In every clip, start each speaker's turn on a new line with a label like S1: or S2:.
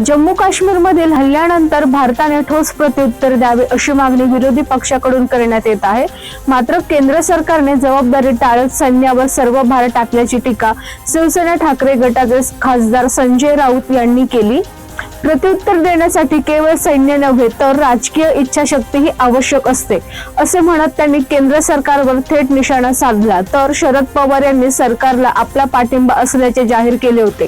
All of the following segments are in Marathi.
S1: जम्मू काश्मीरमधील हल्ल्यानंतर भारताने ठोस प्रत्युत्तर द्यावे अशी मागणी विरोधी पक्षाकडून करण्यात येत आहे. मात्र केंद्र सरकारने जबाबदारी टाळत सैन्यावर सर्व भार टाकल्याची टीका शिवसेना ठाकरे गटाचे खासदार संजय राऊत यांनी केली. प्रत्युत्तर देण्यासाठी केवळ सैन्य नव्हे तर राजकीय इच्छाशक्तीही आवश्यक असते. असे म्हणत त्यांनी केंद्र सरकारवर थेट निशाणा साधला तर शरद पवार यांनी सरकारला आपला पाठिंबा असल्याचे जाहीर केले होते.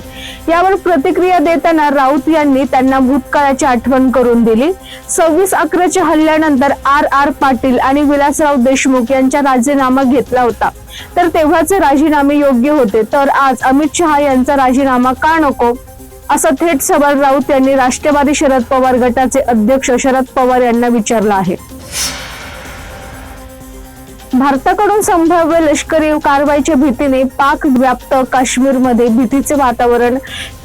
S1: यावर प्रतिक्रिया देताना राऊत यांनी त्यांना भूतकाळाची आठवण करून दिली. सव्वीस अकराच्या हल्ल्यानंतर आर आर पाटील आणि विलासराव देशमुख यांचा राजीनामा घेतला होता. तर तेव्हाचे राजीनामे योग्य होते तर आज अमित शहा यांचा राजीनामा का नको? असं थेट सवाल राऊत यांनी राष्ट्रवादी शरद पवार गटाचे अध्यक्ष शरद पवार यांना विचारलं आहे. भारताकडून संभाव्य लष्करी कारवाईच्या भीतीने पाक व्याप्त काश्मीरमध्ये भीतीचे वातावरण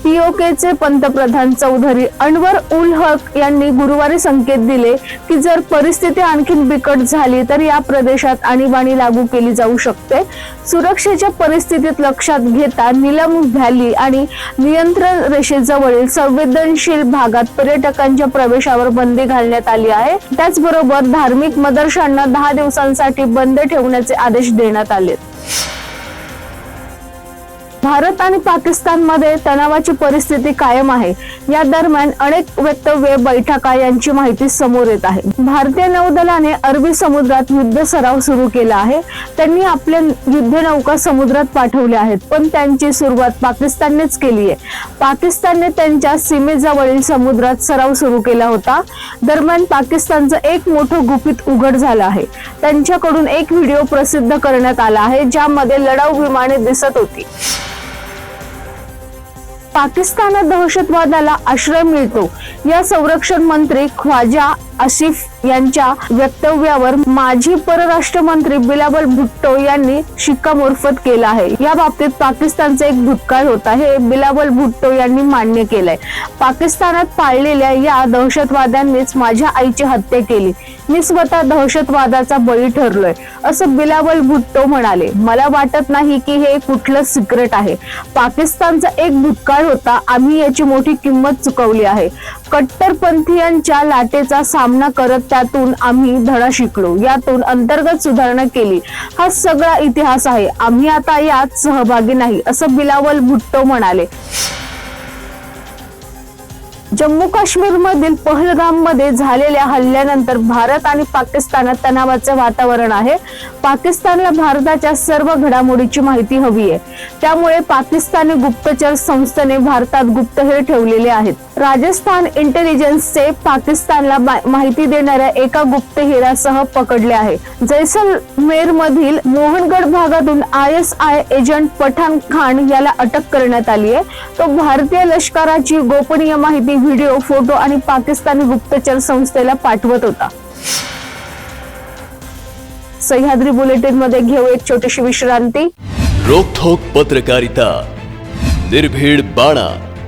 S1: पीओकेचे पंतप्रधान चौधरी अनवर उल हक यांनी गुरुवारी संकेत दिले की जर परिस्थिती आणखीन बिकट झाली तर या प्रदेशात आणीबाणी लागू केली जाऊ शकते. सुरक्षेच्या परिस्थितीत लक्षात घेता निलम व्हॅली आणि नियंत्रण रेषेजवळील संवेदनशील भागात पर्यटकांच्या प्रवेशावर बंदी घालण्यात आली आहे. त्याचबरोबर धार्मिक मदरशांना दहा दिवसांसाठी बंद ठेवण्याचे आदेश देण्यात आले. भारत आणि पाकिस्तानमध्ये तणावाची परिस्थिती कायम आहे. या दरम्यान अनेक वक्तव्य बैठका यांची माहिती समोर येत आहे. भारतीय नौदलाने अरबी समुद्रात युद्ध सराव सुरू केला आहे. त्यांनी आपल्या युद्धनौका समुद्रात पाठवल्या आहेत पण त्यांची सुरुवात पाकिस्ताननेच केली आहे. पाकिस्तानने त्यांच्या सीमेजवळील समुद्रात सराव सुरू केला होता. दरम्यान पाकिस्तानचं एक मोठं गुपित उघड झालं आहे. त्यांच्याकडून एक व्हिडिओ प्रसिद्ध करण्यात आला आहे ज्यामध्ये लढाऊ विमाने दिसत होती. पाकिस्तानात दहशतवादाला आश्रय मिळतो. या संरक्षण मंत्री ख्वाजा आसिफ यांच्या वक्तव्यावर माजी परराष्ट्र मंत्री बिलाबल भुट्टो यांनी शिक्कामोर्फत केला आहे. या बाबतीत पाकिस्तानचा एक भूतकाळ होता हे बिलाबल भुट्टो यांनी मान्य केलंय. पाकिस्तानात पाळलेल्या या दहशतवाद्यांनीच माझ्या आईची हत्या केली. मी स्वतः दहशतवादाचा बळी ठरलोय असं बिलावल भुट्टो म्हणाले. मला वाटत नाही की हे कुठलं सिक्रेट आहे. पाकिस्तानचा एक भूतकाळ होता आम्ही याची मोठी किंमत चुकवली आहे. कट्टरपंथीयांच्या लाटेचा सामना करत त्यातून आम्ही धडा शिकलो. यातून अंतर्गत सुधारणा केली. हा सगळा इतिहास आहे. आम्ही आता यात सहभागी नाही असं बिलावल भुट्टो म्हणाले. जम्मू काश्मीर मधील पहलगाममध्ये झालेल्या हल्ल्यानंतर भारत आणि पाकिस्तानात तणावाचे वातावरण आहे. पाकिस्तानला भारताच्या सर्व घडामोडीची माहिती हवी आहे. त्यामुळे पाकिस्तानी गुप्तचर संस्थेने भारतात गुप्तहेर ठेवलेले आहेत. राजस्थान इंटेलिजन्सचे पाकिस्तानला माहिती देणाऱ्या एका गुप्तहेरासह पकडले आहे. जैसलमेर मधील मोहनगड भागातून I S I agent Pathan Khan याला अटक करण्यात आली आहे. तो भारतीय लष्कराची गोपनीय माहिती व्हिडिओ फोटो आणि पाकिस्तानी गुप्तचर संस्थेला पाठवत होता. सह्याद्री बुलेटिनमध्ये घेऊ एक छोटीशी विश्रांती.
S2: रोखोक पत्रकारिता. निर्भीड बाणा.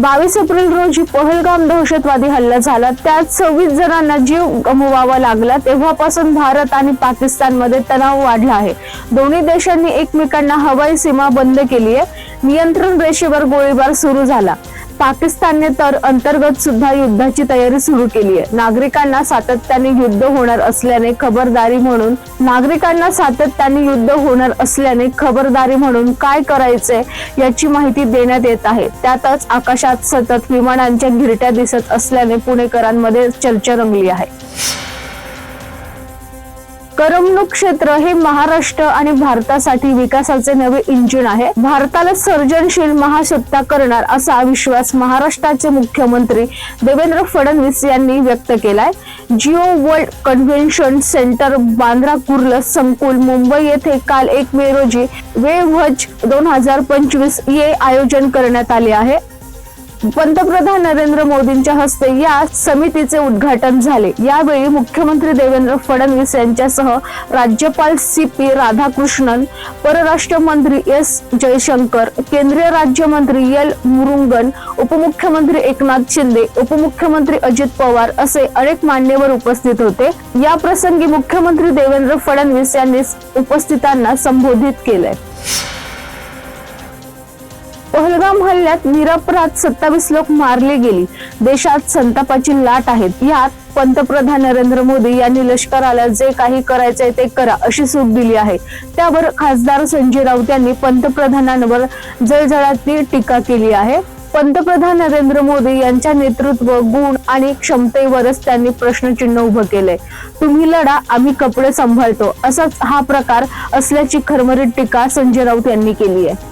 S1: बावीस एप्रिल रोजी पहलगाम दहशतवादी हल्ला झाला. त्यात सव्वीस जणांना जीव गमवावा लागला. तेव्हापासून भारत आणि पाकिस्तानमध्ये तणाव वाढला आहे. दोन्ही देशांनी एकमेकांना हवाई सीमा बंद केली आहे नियंत्रण रेषेवर गोळीबार सुरू झाला. पाकिस्तानने तर अंतर्गत सुद्धा युद्धाची तयारी सुरू केली आहे. नागरिकांना सातत्याने युद्ध होणार असल्याने खबरदारी म्हणून नागरिकांना सातत्याने युद्ध होणार असल्याने खबरदारी म्हणून काय करायचे याची माहिती देण्यात येत आहे. त्यातच आकाशात सतत विमानांच्या घिरट्या दिसत असल्याने पुणेकरांमध्ये चर्चा रंगली आहे. करमणूक क्षेत्र हे महाराष्ट्र आणि भारतासाठी विकासाचे नवे इंजिन आहे. भारताला सर्जनशील महासत्ता करणार असा विश्वास महाराष्ट्राचे मुख्यमंत्री देवेंद्र फडणवीस यांनी व्यक्त केलाय. Jio World Convention Centre Bandra Kurla संकुल मुंबई येथे काल एक मे रोजी वेव्हज दोन हजार पंचवीस ये आयोजन करण्यात आले आहे. पंतप्रधान नरेंद्र मोदींच्या हस्ते या समितीचे उद्घाटन झाले. यावेळी मुख्यमंत्री देवेंद्र फडणवीस यांच्यासह राज्यपाल सी पी राधाकृष्णन परराष्ट्र मंत्री एस जयशंकर केंद्रीय राज्यमंत्री एल मुरुंगन उपमुख्यमंत्री एकनाथ शिंदे उपमुख्यमंत्री अजित पवार असे अनेक मान्यवर उपस्थित होते. या प्रसंगी मुख्यमंत्री देवेंद्र फडणवीस यांनी उपस्थितांना संबोधित केलंय. पहलगाम हल्ल्यात निरपराध सत्तावीस लोक मारले गेली. देशात संतापाची लाट आहेत यात पंतप्रधान नरेंद्र मोदी यांनी लष्कराला जे काही करायचंय ते करा अशी सूट दिली आहे. त्यावर खासदार संजय राऊत यांनी पंतप्रधानांवर जळजळातली टीका केली आहे. पंतप्रधान नरेंद्र मोदी यांच्या नेतृत्व गुण आणि क्षमतेवरच त्यांनी प्रश्नचिन्ह उभं केलंय. तुम्ही लढा आम्ही कपडे सांभाळतो. असाच हा प्रकार असल्याची खरमरीत टीका संजय राऊत यांनी केली आहे.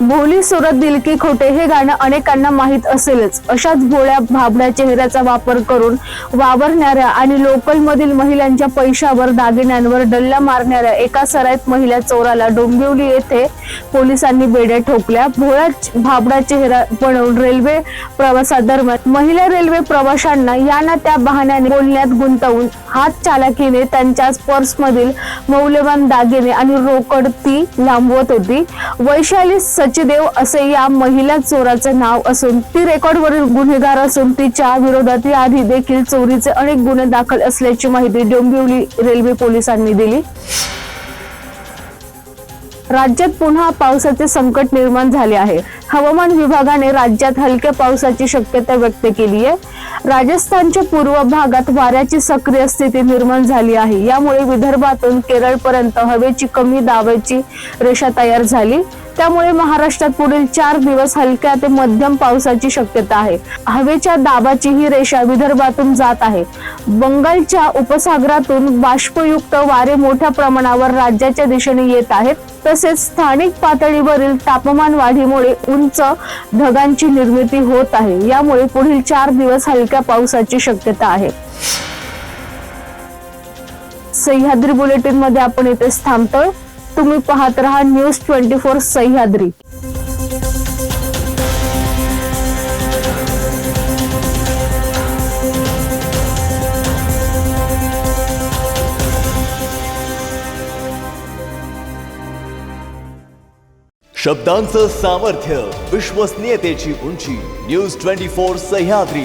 S1: भोली सुरत दिल की खोटे हे गाणं अनेकांना माहीत असेलच. अशाच भोळ्या भाबड्या चेहऱ्याचा वापर करून वावरणाऱ्या आणि लोकलमधील महिलांच्या पैशावर दागिन्यांवर डल्ला मारणाऱ्या एका सराईत महिला चोराला डोंबिवली येथे पोलिसांनी बेड्या ठोकल्या. भोळ्या भाबडा चेहरा बनवून रेल्वे प्रवासादरम्यान महिला रेल्वे प्रवाशांना या ना त्या बहाण्याने बोलण्यात गुंतवून हात चालाकीने त्यांच्या पर्समधील मौल्यवान दागिने आणि रोकड ती लांबवत होती. वैशाली सचदेव असे या महिला चोराचं नाव असून ती रेकॉर्डवरील गुन्हेगार असून तिच्या विरोधात याआधी देखील चोरीचे अनेक गुन्हे दाखल असल्याची माहिती डोंबिवली रेल्वे पोलिसांनी दिली. राज्यात पुन्हा पावसाचे संकट निर्माण झाले आहे. हवामान विभागाने राज्यात हलक्या पावसाची शक्यता व्यक्त केली आहे. राजस्थानच्या पूर्व भागात वाऱ्याची सक्रिय स्थिती निर्माण झाली आहे. यामुळे विदर्भातून केरळपर्यंत हवेची कमी दाबाची रेषा तयार झाली. त्यामुळे महाराष्ट्रात पुढील चार दिवस हलक्या ते मध्यम पावसाची शक्यता आहे. हवेच्या दाबाची ही रेषा विदर्भातून जात आहे. बंगालच्या उपसागरातून बाष्पयुक्त वारे मोठ्या प्रमाणावर राज्याच्या दिशेने येत आहेत. तसेच स्थानिक पातळीवरील तापमान वाढीमुळे उंच ढगांची निर्मिती होत आहे. यामुळे पुढील चार दिवस हलक्या पावसाची शक्यता आहे. सह्याद्री बुलेटिनमध्ये आपण इथेच थांबतोय. तुम्ही पाहत रहा न्यूज़ ट्वेंटी फोर सह्याद्री.
S2: शब्दांचं सामर्थ्य, विश्वसनीयतेची उंची, न्यूज़ ट्वेंटी फोर सह्याद्री.